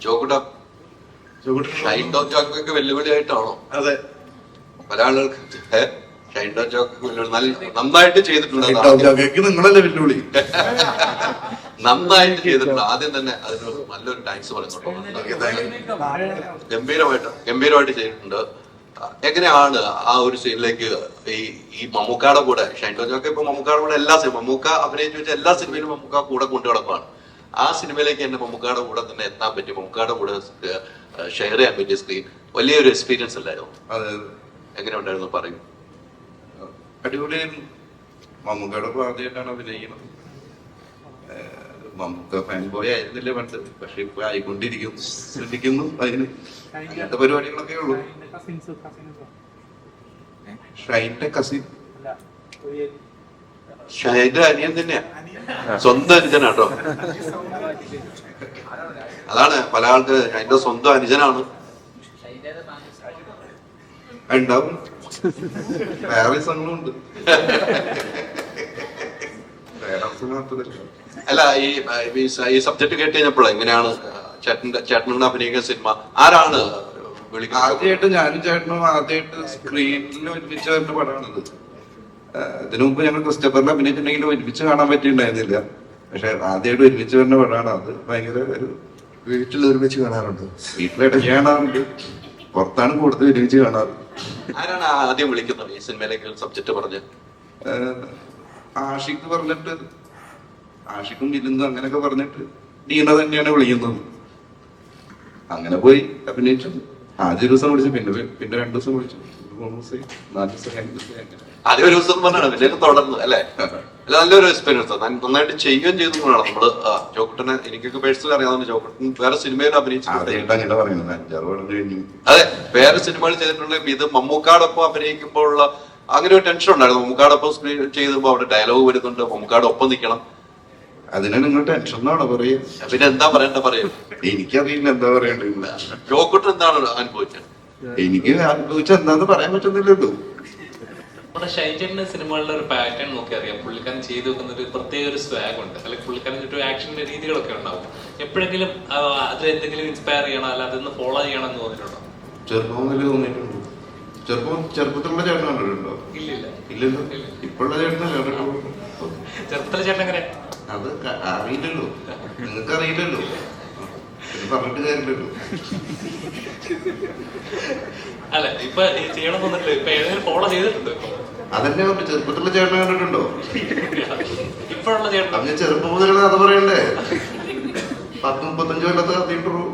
ചോക്കുട്ട. Shine Don ചോക്കൊക്കെ വെല്ലുവിളിയായിട്ടാണോ? അതെ. പല ആളുകൾക്ക്? ഷൈൻ ഡോൺ വെല്ലുവിളി. നന്നായിട്ട് ചെയ്തിട്ടുണ്ട് നിങ്ങളല്ലേ വെല്ലുവിളി? നന്നായിട്ട് ചെയ്തിട്ടുണ്ട്. ആദ്യം തന്നെ അതിന് നല്ലൊരു താങ്ക്സ് യു ഗംഭീരമായിട്ട് ഗംഭീരമായിട്ട് ചെയ്തിട്ടുണ്ട്. എങ്ങനെയാണ് ആ ഒരു സീനിലേക്ക് ഈ ഈ മമ്മൂക്കയുടെ കൂടെ ഷൈൻ ടോൺ ജോക്ക് ഇപ്പൊ മമ്മൂക്കയുടെ കൂടെ എല്ലാ സിനിമ മമ്മൂക്ക അഭിനയിച്ചു വെച്ച എല്ലാ സിനിമയിലും മമ്മൂക്ക കൂടെ കൊണ്ടു കിടപ്പാണ് ആ സിനിമയിലേക്ക് എന്നെ മമ്മൂക്കാടെ കൂടെ തന്നെ എത്താൻ പറ്റി. മമ്മൂക്കാടെ കൂടെ ഷെയർ ചെയ്യാൻ പറ്റിയ സ്ക്രീൻ വലിയൊരു എക്സ്പീരിയൻസ് അല്ലായിരുന്നു? അതെ എങ്ങനെ ഉണ്ടായിരുന്നു പറയും. അടിപൊളിയായിരുന്നു. മമ്മൂക്കയുടെ ആദ്യമായിട്ടാണ് അഭിനയിക്കുന്നത്. മമ്മൂക്ക ഫാൻ ബോയ് ആയിരുന്നില്ല പണ്ട്. പക്ഷെ ഇപ്പൊ ആയിക്കൊണ്ടിരിക്കും ശ്രദ്ധിക്കുന്നു അതിന്. അങ്ങനത്തെ പരിപാടികളൊക്കെ ഉള്ളൂ. കസിൻസ് കസിൻസ് ഷൈന്റെ കസിൻ ഷൈന്റെ അനിയൻ തന്നെയാ. സ്വന്തം അനുജനാട്ടോ. അതാണ് പല ആൾക്ക് ഷൈന്റെ സ്വന്തം അനുജനാണ്. ഉണ്ടാവും. വേറെ സംഘങ്ങളും ഉണ്ട്. വേറെ അല്ല ഈ ഈ സബ്ജക്ട് കേട്ട് കഴിഞ്ഞപ്പോൾ എങ്ങനെയാണ് ചേട്ടന്റെ ചേട്ടനുണ്ട് അഭിനയിക്കുന്ന സിനിമ ആരാണ് ആദ്യമായിട്ട് ഞാനും ചേട്ടനും ആദ്യമായിട്ട് സ്ക്രീനിൽ ഒരുമിച്ച് വരുന്ന പടമാണിത്. ഇതിനു മുമ്പ് ഞങ്ങൾ ക്രിസ്റ്റഫറിനെ അഭിനയിച്ചിട്ടുണ്ടെങ്കിൽ ഒരുമിച്ച് കാണാൻ പറ്റിയിട്ടുണ്ടായിരുന്നില്ല. പക്ഷെ ആദ്യമായിട്ട് ഒരുമിച്ച് വരുന്ന പടമാണ്. അത് ഭയങ്കര ഒരു വീട്ടിൽ ഒരുമിച്ച് കാണാറുണ്ട്. വീട്ടിലായിട്ട് കാണാറുണ്ട് പുറത്താണ് കൂടുതൽ ഒരുമിച്ച് കാണാറ്. ആരാണ് ആദ്യം വിളിക്കുന്നത് ഈ സിനിമയിലേക്ക് സബ്ജക്ട് പറഞ്ഞ്? ആഷിക്ക് പറഞ്ഞിട്ട് ആഷിക്കും വിരുന്നും അങ്ങനെയൊക്കെ പറഞ്ഞിട്ട് ഡീന തന്നെയാണ് വിളിക്കുന്നത്. അങ്ങനെ പോയി അഭിനയിച്ചു. ആദ്യ ഒരു ദിവസം വിളിച്ചു പിന്നെ പിന്നെ രണ്ടു ദിവസം വിളിച്ചു നാല് ദിവസം ആദ്യം ഒരു ദിവസം പറഞ്ഞാണ് പിന്നെ തുടർന്ന് അല്ലേ? നല്ലൊരു എക്സ്പീരിയൻസ് നന്നായിട്ട് ചെയ്യുകയും ചെയ്തു എന്നാണ് നമ്മൾ ആ, ജോക്കുട്ടനെ എനിക്കൊക്കെ പേഴ്സണലി അറിയാവുന്ന ചോക്കുട്ടൻ വേറെ സിനിമയിൽ അഭിനയിച്ചിട്ടുണ്ട്. അഞ്ചാറ് അതെ വേറെ സിനിമകൾ ചെയ്തിട്ടുണ്ടെങ്കിൽ ഇത് മമ്മൂക്കാടൊപ്പം അഭിനയിക്കുമ്പോഴുള്ള അങ്ങനെ ഒരു ടെൻഷൻ ഉണ്ടായിരുന്നു. മമ്മൂക്കാടൊപ്പം സ്ക്രീൻ ചെയ്യുമ്പോൾ അവിടെ ഡയലോഗ് വരുന്നുണ്ട്. മമ്മൂക്കാടൊപ്പം നിൽക്കണം അതിനെ നിങ്ങൾ ടെൻഷൻ എന്നാണോ പറയുക പിന്നെ എന്താ പറയണ്ട പറയും? എനിക്കറിയില്ല എന്താ പറയണ്ടില്ല ജോക്കുട്ടൻ എന്താണ് അനുഭവിച്ചത്? എനിക്ക് അനുഭവിച്ച എന്താന്ന് പറയാൻ പറ്റുന്നില്ലല്ലോ നമ്മുടെ ഷൈജന്റെ സിനിമകളിലെ ഒരു പാറ്റേൺ നോക്കി അറിയാം. പുള്ളിക്കാരൻ ചെയ്തു വെക്കുന്ന ഒരു പ്രത്യേക ഒരു സ്വാഗ് ഉണ്ട്. അല്ലെങ്കിൽ പുള്ളിക്കാരൻ ചുറ്റും ആക്ഷന്റെ രീതികളൊക്കെ ഉണ്ടാവും. എപ്പോഴെങ്കിലും അത് അതിൽ എന്തെങ്കിലും ഇൻസ്പയർ ചെയ്യണം? അല്ല അതൊന്ന് ഫോളോ ചെയ്യണം എന്ന് തോന്നിയിട്ടുണ്ടോ? ചെറുപ്പം മുതൽ തോന്നിയിട്ടുണ്ട്. ചെറുപ്പം ചെറുപ്പത്തിലുള്ള ചേട്ടൻ കണ്ടിട്ടുണ്ടോ? ഇല്ലില്ല. ഇല്ലല്ലോ. ഇപ്പോഴുള്ള ചേട്ടനല്ലേ കണ്ടിട്ടുള്ളൂ. ചെറുപ്പത്തിലെ ചേട്ടൻ എങ്ങനെ? അത് അറിയില്ലല്ലോ. നിങ്ങൾക്ക് അറിയില്ലല്ലോ പറഞ്ഞിട്ട് കാര്യമില്ലല്ലോ. അല്ല ഇപ്പൊ ചെയ്യണം തോന്നിട്ടില്ല ഇപ്പൊ ഏതെങ്കിലും ഫോളോ ചെയ്തിട്ടുണ്ട് അതന്നെ പറഞ്ഞു ചെറുപ്പത്തിലുള്ള ചേട്ടനെ കണ്ടിട്ടുണ്ടോ? ഇപ്പോഴുള്ള ചേട്ടൻ. അത് ഞാൻ ചെറുപ്പം മുതലേ കഥ പറയണ്ടേ? പത്ത് മുപ്പത്തഞ്ച് കൊല്ലത്തെ കഥയിട്ടുള്ളൂ